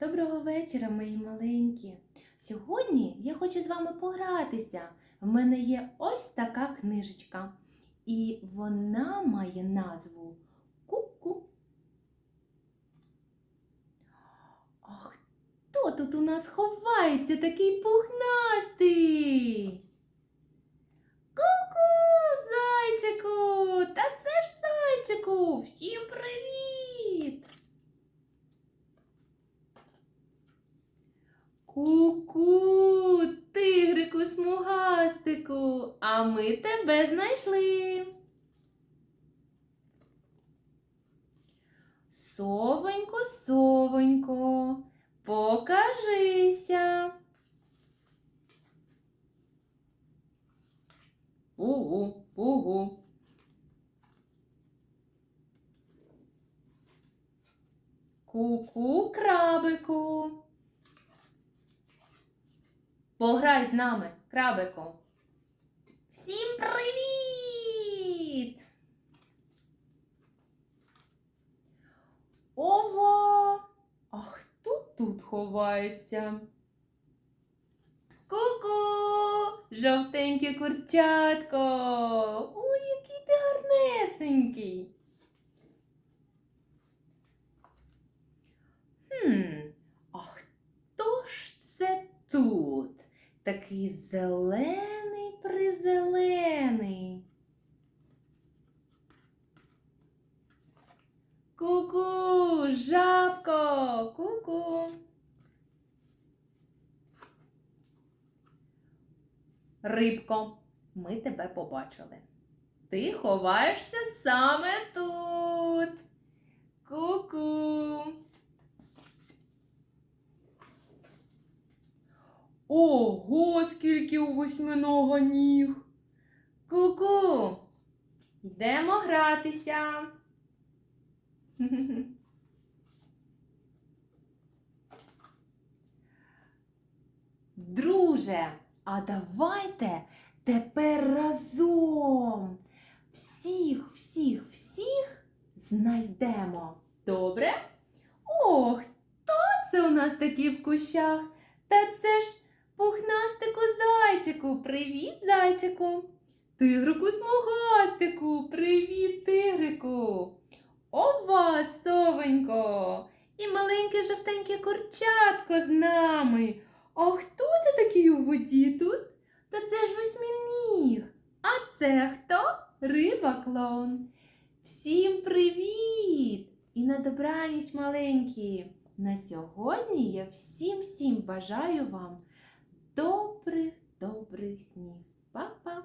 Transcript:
Доброго вечора, мої маленькі. Сьогодні я хочу з вами погратися. В мене є ось така книжечка, і вона має назву Ку-ку. А хто тут у нас ховається такий пухнастий? Ку-ку, зайчику! Та це ж зайчику! Всім привіт! Ку-ку, тигрику смугастику, а ми тебе знайшли. Совонько, совонько, покажися. Угу, угу. Ку-ку, крабику. Пограй з нами, крабику. Всім привіт! Ова! А хто тут ховається? Ку-ку! Жовтеньке курчатко! Ой, який ти гарнесенький! Хм, а хто ж це тут? Такий зелений призелений. Ку-ку, жабко, ку-ку. Рибко, ми тебе побачили. Ти ховаєшся саме тут. Ку-ку. Ого, скільки у восьминога ніг. Ку-ку. Йдемо гратися. Друже, а давайте тепер разом всіх, всіх, всіх знайдемо. Добре? Ох, хто це у нас такі в кущах? Та це зайчику. Привіт, зайчику. Тигрику смугастику. Привіт, тигрику. Ова, совенько. І маленьке жовтеньке курчатко з нами. А хто це такий у воді тут? Та це ж восьминіг. А це хто? Риба клоун. Всім привіт! І на добраніч маленькі. На сьогодні я всім всім бажаю вам добрих, добрих снів. Па-па!